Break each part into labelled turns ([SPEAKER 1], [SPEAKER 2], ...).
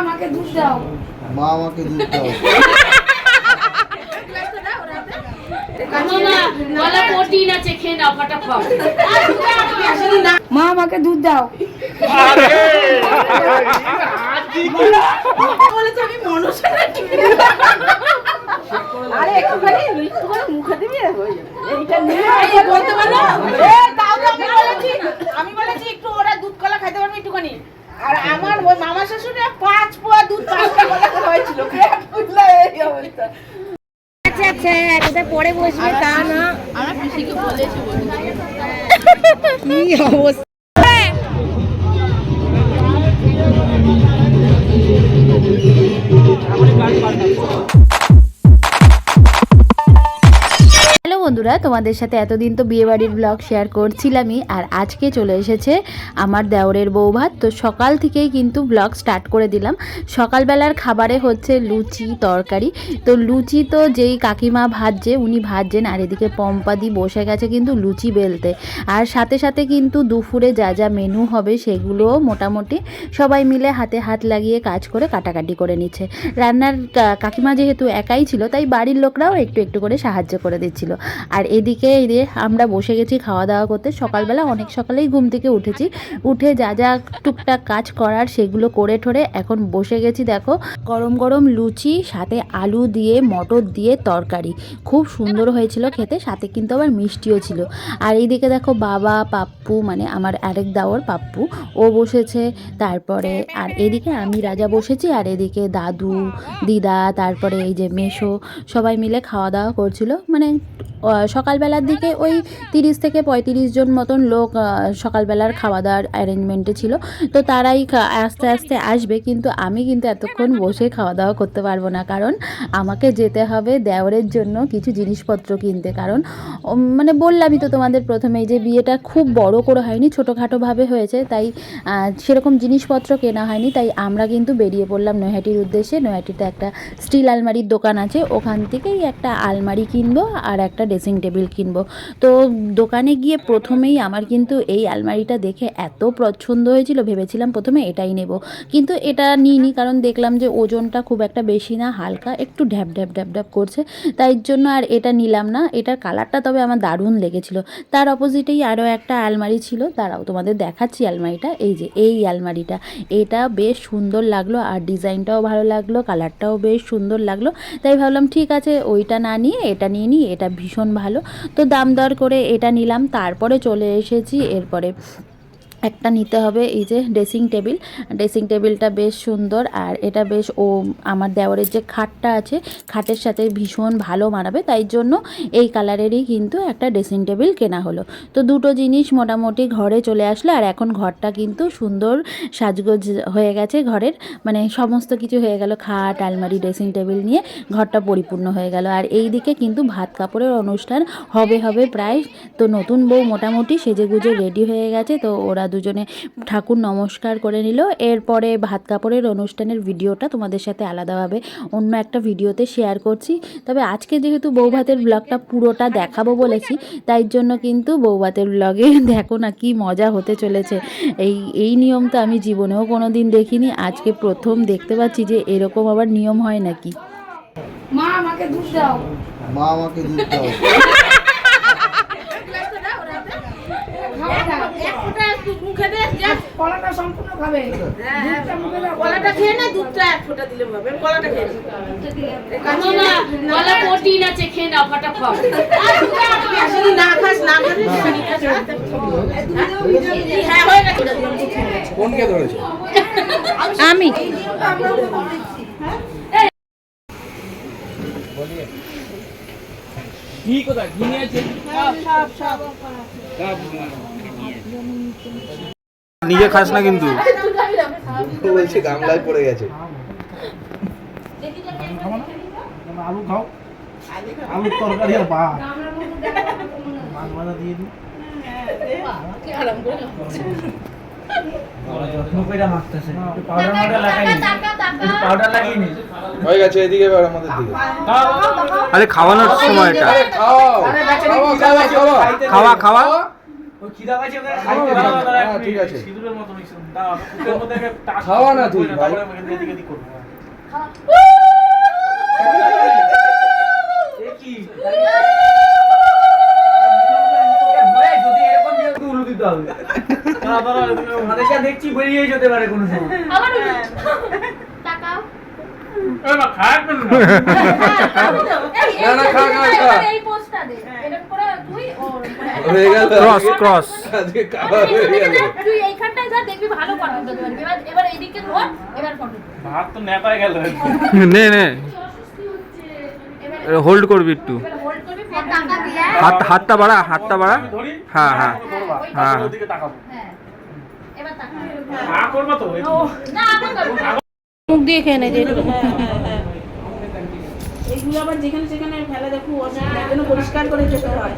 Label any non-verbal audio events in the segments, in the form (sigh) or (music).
[SPEAKER 1] আমাকে দুধ দাও।
[SPEAKER 2] মা আমাকে দুধ দাও।
[SPEAKER 1] মা আমাকে দুধ দাও।
[SPEAKER 3] আরে একটুখানি একটুখানি মুখে দিবি এইটা নিয়ে বলতে পারো। বলেছি। আমি বলেছি একটু ওরা দুধ কলা খাইতে পারবে একটুখানি। আর আমার ওই মামা শাশুড়ি পাঁচ পোয়া দুধ পাঁচটা কলা হয়েছিল এই অবস্থা
[SPEAKER 4] আচ্ছা আচ্ছা কোথায় পরে বসবে তা না। হ্যালো বন্ধুরা, তোমাদের সাথে এতদিন তো বিয়েবাড়ির ব্লগ শেয়ার করছিলামই, আর আজকে চলে এসেছে আমার দেওরের বৌভাত তো সকাল থেকেই কিন্তু ব্লগ স্টার্ট করে দিলাম। সকালবেলার খাবারে হচ্ছে লুচি তরকারি। তো লুচি তো যেই কাকিমা ভাজছে, উনি ভাজছেন, আর এদিকে পম্পাদি বসে গেছে কিন্তু লুচি বেলতে। আর সাথে সাথে কিন্তু দুপুরে যা যা মেনু হবে সেগুলোও মোটামুটি সবাই মিলে হাতে হাত লাগিয়ে কাজ করে কাটাকাটি করে নিচ্ছে। রান্নার কাকিমা যেহেতু একাই ছিল, তাই বাড়ির লোকরাও একটু একটু করে সাহায্য করে দিচ্ছিল। আর এদিকে এই আমরা বসে গেছি খাওয়া দাওয়া করতে, সকালবেলা অনেক সকালেই ঘুম থেকে উঠেছি। উঠে যা যা টুকটাক কাজ করার সেগুলো করে ঠরে এখন বসে গেছি দেখো। গরম গরম লুচি, সাথে আলু দিয়ে, মটর দিয়ে তরকারি। খুব সুন্দর হয়েছিল খেতে, সাথে কিন্তু আবার মিষ্টিও ছিল। আর এইদিকে দেখো বাবা, পাপ্পু মানে আমার আরেক দাওয়ার পাপ্পু, ও বসেছে। তারপরে আর এদিকে আমি, রাজা বসেছি, আর এদিকে দাদু, দিদা, তারপরে এই যে মেশো, সবাই মিলে খাওয়া দাওয়া করছিল। মানে সকালবেলার দিকে ওই তিরিশ থেকে পঁয়ত্রিশ জন মতন লোক সকালবেলার খাওয়া দাওয়ার অ্যারেঞ্জমেন্টে ছিল। তো তারাই আস্তে আস্তে আসবে, কিন্তু আমি কিন্তু এতক্ষণ বসে খাওয়া দাওয়া করতে পারব না। কারণ আমাকে যেতে হবে দেওরের জন্য কিছু জিনিসপত্র কিনতে। কারণ মানে বললামই তো তোমাদের প্রথমেই যে বিয়েটা খুব বড় করে হয়নি, ছোটোখাটোভাবে হয়েছে। তাই সেরকম জিনিসপত্র কেনা হয়নি। তাই আমরা কিন্তু বেরিয়ে পড়লাম নৈহাটির উদ্দেশ্যে। নৈহাটিতে একটা স্টিল আলমারির দোকান আছে। ওখান থেকেই একটা আলমারি কিনবো আর একটা ড্রেসিং টেবিল কিনবো। তো দোকানে গিয়ে প্রথমেই আমার কিন্তু এই আলমারিটা দেখে এত পছন্দ হয়েছিল, ভেবেছিলাম প্রথমে এটাই নেব। কিন্তু এটা নিইনি, কারণ দেখলাম যে ওজনটা খুব একটা বেশি না, হালকা একটু ঢ্যাপ ঢ্যাপ ঢ্যাপ ঢ্যাপ করছে। তাই জন্য আর এটা নিলাম না, এটার কালারটা তবে আমার দারুণ লেগেছিল। তার অপোজিটেই আরও একটা আলমারি ছিল তারাও তোমাদের দেখাচ্ছি আলমারিটা, এই যে এই আলমারিটা। এটা বেশ সুন্দর লাগল, আর ডিজাইনটাও ভালো লাগল, কালারটাও বেশ সুন্দর লাগল। তাই ভাবলাম ঠিক আছে, ওইটা না নিয়ে, এটা নিয়ে নিই, এটা ভীষণ ভালো। তো দাম দর করে এটা নিলাম তারপরে চলে এসেছি এরপরে একটা নিতে হবে এই যে ড্রেসিং টেবিল ড্রেসিং টেবিলটা বেশ সুন্দর আর এটা বেশ ও আমার দেওয়ারের যে খাটটা আছে, খাটের সাথে ভীষণ ভালো মানাবে, তাই জন্য এই কালারেরই কিন্তু একটা ড্রেসিং টেবিল কেনা হলো। তো দুটো জিনিস মোটামুটি ঘরে চলে আসলো আর এখন ঘরটা কিন্তু সুন্দর সাজগোজ হয়ে গেছে ঘরের। মানে সমস্ত কিছু হয়ে গেল, খাট, আলমারি ড্রেসিং টেবিল নিয়ে ঘরটা পরিপূর্ণ হয়ে গেল। আর এই দিকে কিন্তু ভাত কাপড়ের অনুষ্ঠান হবে হবে প্রায়। তো নতুন বউ মোটামুটি সেজে গুজে রেডি হয়ে গেছে, তো ওরা দুজনে ঠাকুর নমস্কার করে নিল। এরপরে ভাত কাপড়ের অনুষ্ঠানের ভিডিওটা তোমাদের সাথে আলাদাভাবে অন্য একটা ভিডিওতে শেয়ার করছি। তবে আজকে যেহেতু বৌভাতের ব্লগটা পুরোটা দেখাবো বলেছি তাই জন্য কিন্তু বৌভাতের ব্লগে দেখো না কি মজা হতে চলেছে। এই এই নিয়ম তো আমি জীবনেও কোনো দিন দেখিনি। আজকে প্রথম দেখতে পাচ্ছি যে এরকম আবার নিয়ম হয় নাকি।
[SPEAKER 1] মা আমাকে দুধ দাও।
[SPEAKER 2] মা আমাকে দুধ দাও
[SPEAKER 3] মুখে দে
[SPEAKER 1] কলাটা সম্পূর্ণ খাবে। মুখে দাও
[SPEAKER 3] কলাটা খেয়ে না দুধটা এক ফোঁটা দিলে হবে। আমি কলাটা খেয়ে
[SPEAKER 4] বলা প্রোটিন আছে খেয়ে নাও ফটাফট।
[SPEAKER 3] যদি না খাস না খাস হ্যাঁ হয়ে গেছে।
[SPEAKER 2] কোনকে ধরেছে?
[SPEAKER 4] আমি।
[SPEAKER 5] নিজে খাস না কিন্তু।
[SPEAKER 2] বলছে গামলায় পড়ে গেছে।
[SPEAKER 5] আলু খাও। আলুর তরকারি আর ভাত। মাছ ভাজা দিয়ে দিই। যত্ন করে মাখতেছে পাউডার মাউডার লাগাইনি। পাউডার লাগিয়ে
[SPEAKER 2] হয়ে গেছে এদিকে এবার আমাদের দিকে।
[SPEAKER 5] আরে খাওয়ানোর
[SPEAKER 2] খাও। খাওয়া খাওয়া। খাওয়া
[SPEAKER 5] খাওয়া খাওয়া
[SPEAKER 2] হ্যাঁ,
[SPEAKER 5] এক
[SPEAKER 2] ঠিক আছে।
[SPEAKER 5] সিঁদুরের মতো মিশ্রণ দাও কুকের মধ্যে একটা টাক
[SPEAKER 2] খাওয়া না তুই, ভাই।
[SPEAKER 5] তারপরে আমি এদিকে এদিক করব এ কি দাঁড়া, দাঁড়া, এদিকে
[SPEAKER 6] দেখছি বেরিয়ে যেতে পারে কোনো সময়
[SPEAKER 3] আবার
[SPEAKER 5] এ মা, না।
[SPEAKER 2] না, না, খা, খা, খা।
[SPEAKER 3] এই পোস্টটা দে এরকম করে তুই ওর
[SPEAKER 2] হয়ে গেল।
[SPEAKER 7] ক্রস ক্রস
[SPEAKER 2] আজকে খাওয়া হয়ে গেল।
[SPEAKER 3] তুই এইখানটায় যা দেখবি ভালো কন্টেন্ট হতে পারবি। এবার এবার এইদিকে ধর এবার কন্টেন্ট
[SPEAKER 5] ভাত তো নেতায় গেল।
[SPEAKER 7] নে নে। হোল্ড করবি একটু।
[SPEAKER 3] এবার হোল্ড করবি টাকা দিয়ে?
[SPEAKER 7] হাত হাতটা বাড়া হাতটা বাড়া। হ্যাঁ হ্যাঁ।
[SPEAKER 5] হ্যাঁ
[SPEAKER 7] হ্যাঁ।
[SPEAKER 5] ওদিকে তাকাবো।
[SPEAKER 3] হ্যাঁ। এবার টাকা
[SPEAKER 5] হ্যাঁ করব তো? এই তো।
[SPEAKER 3] না আমি করব
[SPEAKER 4] মুখ দিয়ে খেয়ে নে যে
[SPEAKER 3] এইগুলো আবার যেখানে সেখানে ফেলে দেখো অসুবিধা যেন পরিষ্কার করে খেতে হয়।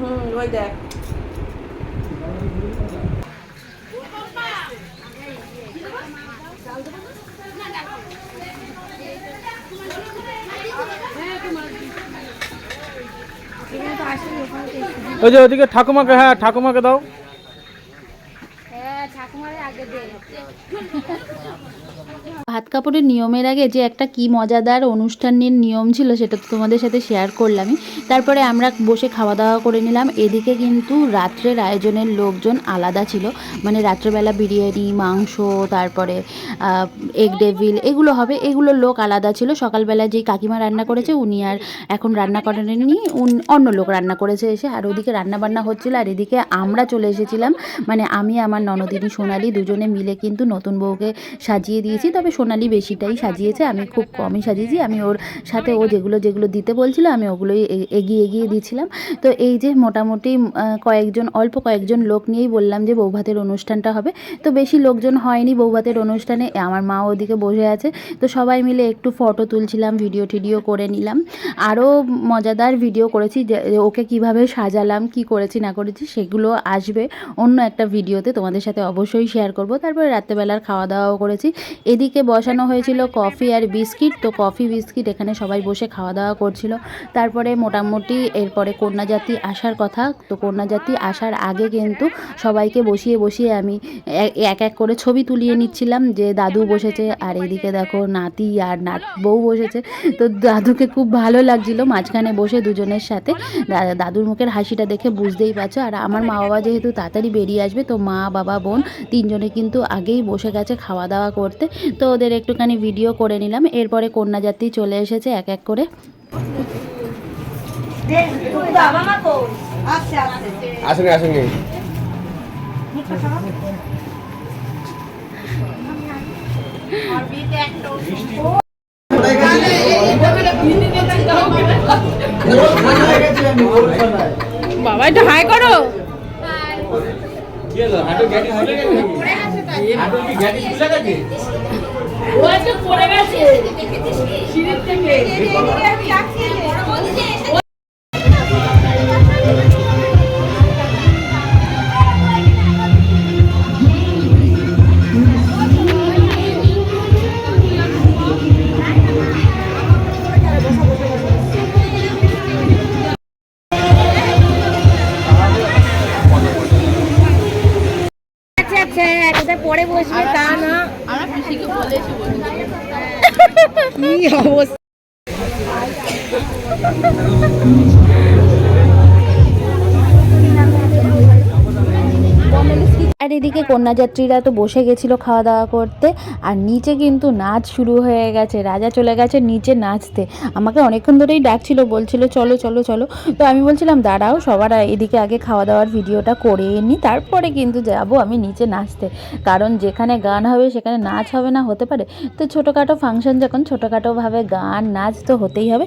[SPEAKER 3] হুম ওই দেখ।
[SPEAKER 7] ওই যে ওদিকে ঠাকুমাকে হ্যাঁ ঠাকুমাকে দাও।
[SPEAKER 4] ভাত কাপড়ের নিয়মের আগে যে একটা কি মজাদার অনুষ্ঠানের নিয়ম ছিল সেটা তো তোমাদের সাথে শেয়ার করলামই। তারপরে আমরা বসে খাওয়া দাওয়া করে নিলাম। এদিকে কিন্তু রাত্রের আয়োজনের লোকজন আলাদা ছিল। মানে রাত্রেবেলা বিরিয়ানি, মাংস, তারপরে এগ ডেভিল এগুলো হবে। এগুলোর লোক আলাদা ছিল। সকালবেলা যেই কাকিমা রান্না করেছে, উনি আর এখন রান্না করেননি। উন- অন্য লোক রান্না করেছে এসে। আর ওদিকে রান্না বান্না হচ্ছিল। আর এদিকে আমরা চলে এসেছিলাম। মানে আমি, আমার ননদিনী, সোনালি দুজনে মিলে কিন্তু নতুন বউকে সাজিয়ে দিয়েছি। তবে সোনালি বেশিটাই সাজিয়েছে, আমি খুব কমই সাজিয়েছি। আমি ওর সাথে ও যেগুলো যেগুলো দিতে বলছিল, আমি ওগুলোই এগিয়ে এগিয়ে দিয়েছিলাম। তো এই যে মোটামুটি কয়েকজন, অল্প কয়েকজন লোক নিয়েই বললাম যে বৌভাতের অনুষ্ঠানটা হবে। তো বেশি লোকজন হয়নি বৌভাতের অনুষ্ঠানে আমার মা ওদিকে বসে আছে। তো সবাই মিলে একটু ফটো তুলছিলাম, ভিডিও টিডিও করে নিলাম। আরও মজাদার ভিডিও করেছি যে ওকে কীভাবে সাজালাম, কি করেছি, না করেছি, সেগুলো আসবে। অন্য একটা ভিডিওতে তোমাদের সাথে অবশ্যই শেয়ার করব। তারপরে রাত্রেবেলার খাওয়া দাওয়াও করেছি। এদিকে বসানো হয়েছিল কফি আর বিস্কিট। তো কফি, বিস্কিট এখানে সবাই বসে খাওয়া দাওয়া করছিল। তারপরে মোটামুটি এরপরে কন্যাজাতি আসার কথা। তো কন্যাজাতি আসার আগে কিন্তু সবাইকে বসিয়ে বসিয়ে আমি এক এক করে ছবি তুলিয়ে নিচ্ছিলাম যে দাদু বসেছে। আর এদিকে দেখো নাতি আর নাত বউ বসেছে। তো দাদুকে খুব ভালো লাগছিল মাঝখানে বসে দুজনের সাথে। দাদুর মুখের হাসিটা দেখে বুঝতেই পারছ। আর আমার মা বাবা যেহেতু তাড়াতাড়ি বেরিয়ে আসবে, তো মা, বাবা, বোন তিনজনে কিন্তু আগেই বসে গেছে খাওয়া দাওয়া করতে। তো ওদের একটুখানি ভিডিও করে নিলাম। এরপরে কন্যাযাত্রী চলে এসেছে এক এক করে।
[SPEAKER 2] আসেনি আসেনি।
[SPEAKER 3] বাবা একটু হাই করো। ও পড়ে গেছে। সিঁড়ির থেকে। (laughs) I was.
[SPEAKER 4] আর এদিকে কন্যাযাত্রীরা তো বসে গেছিল খাওয়া দাওয়া করতে, আর নিচে কিন্তু নাচ শুরু হয়ে গেছে, রাজা চলে গেছে নিচে নাচতে। আমাকে অনেকক্ষণ ধরেই ডাকছিল, বলছিল, চলো চলো চলো। তো আমি বলছিলাম, দাঁড়াও, সবার এদিকে আগে খাওয়া দাওয়ার ভিডিওটা করে নিই তারপরে কিন্তু যাব আমি নিচে নাচতে। কারণ যেখানে গান হবে, সেখানে নাচ হবে না, হতে পারে। তো ছোটোখাটো ফাংশন যখন ছোটোখাটোভাবে গান, নাচ তো হতেই হবে।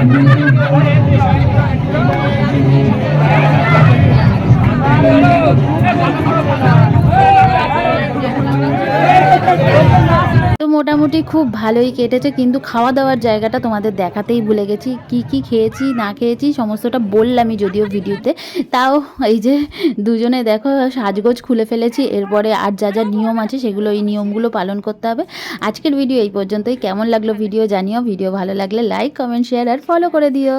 [SPEAKER 4] তো মোটামুটি খুব ভালোই কেটেছে, কিন্তু খাওয়া দাওয়ার জায়গাটা তোমাদের দেখাতেই ভুলে গেছি। কি কি খেয়েছি, না খেয়েছি, সমস্তটা বললামই যদিও ভিডিওতে। তাও এই যে দুজনে দেখো, সাজগোজ খুলে ফেলেছি, এরপরে আর যা যা নিয়ম আছে সেগুলো, এই নিয়মগুলো পালন করতে হবে। আজকের ভিডিও এই পর্যন্তই। কেমন লাগল ভিডিও জানিও। ভিডিও ভালো লাগলে লাইক কমেন্ট শেয়ার আর ফলো করে দিও।